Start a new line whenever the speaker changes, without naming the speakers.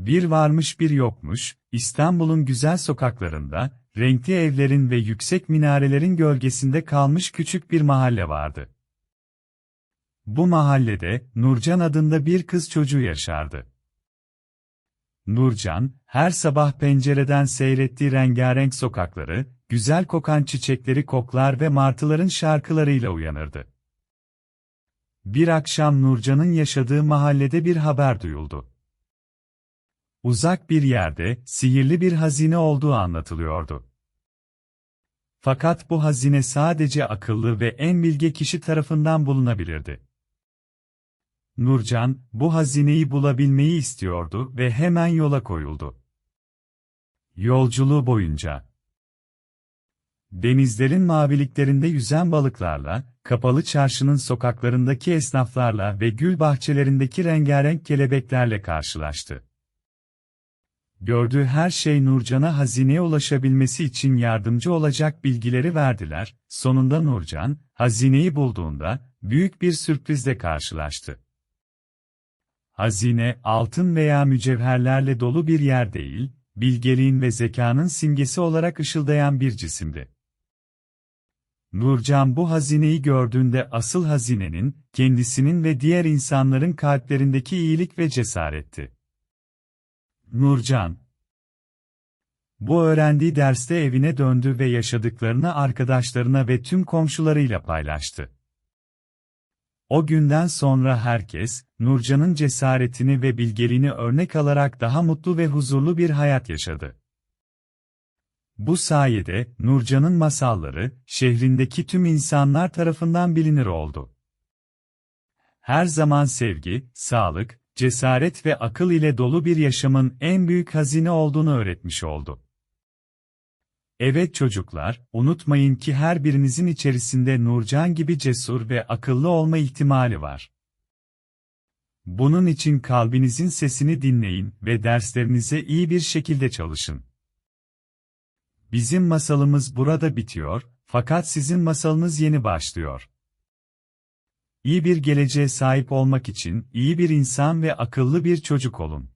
Bir varmış bir yokmuş, İstanbul'un güzel sokaklarında, renkli evlerin ve yüksek minarelerin gölgesinde kalmış küçük bir mahalle vardı. Bu mahallede, Nurcan adında bir kız çocuğu yaşardı. Nurcan, her sabah pencereden seyrettiği rengarenk sokakları, güzel kokan çiçekleri koklar ve martıların şarkılarıyla uyanırdı. Bir akşam Nurcan'ın yaşadığı mahallede bir haber duyuldu. Uzak bir yerde, sihirli bir hazine olduğu anlatılıyordu. Fakat bu hazine sadece akıllı ve en bilge kişi tarafından bulunabilirdi. Nurcan, bu hazineyi bulabilmeyi istiyordu ve hemen yola koyuldu. Yolculuğu boyunca Denizlerin maviliklerinde yüzen balıklarla, kapalı çarşının sokaklarındaki esnaflarla ve gül bahçelerindeki rengarenk kelebeklerle karşılaştı. Gördüğü her şey Nurcan'a hazineye ulaşabilmesi için yardımcı olacak bilgileri verdiler. Sonunda Nurcan, hazineyi bulduğunda, büyük bir sürprizle karşılaştı. Hazine, altın veya mücevherlerle dolu bir yer değil, bilgeliğin ve zekanın simgesi olarak ışıldayan bir cisimdi. Nurcan bu hazineyi gördüğünde asıl hazinenin, kendisinin ve diğer insanların kalplerindeki iyilik ve cesaretti. Nurcan Bu öğrendiği derste evine döndü ve yaşadıklarını arkadaşlarına ve tüm komşularıyla paylaştı. O günden sonra herkes, Nurcan'ın cesaretini ve bilgeliğini örnek alarak daha mutlu ve huzurlu bir hayat yaşadı. Bu sayede, Nurcan'ın masalları, şehrindeki tüm insanlar tarafından bilinir oldu. Her zaman sevgi, sağlık, cesaret ve akıl ile dolu bir yaşamın en büyük hazine olduğunu öğretmiş oldu. Evet çocuklar, unutmayın ki her birinizin içerisinde Nurcan gibi cesur ve akıllı olma ihtimali var. Bunun için kalbinizin sesini dinleyin ve derslerinize iyi bir şekilde çalışın. Bizim masalımız burada bitiyor, fakat sizin masalınız yeni başlıyor. İyi bir geleceğe sahip olmak için iyi bir insan ve akıllı bir çocuk olun.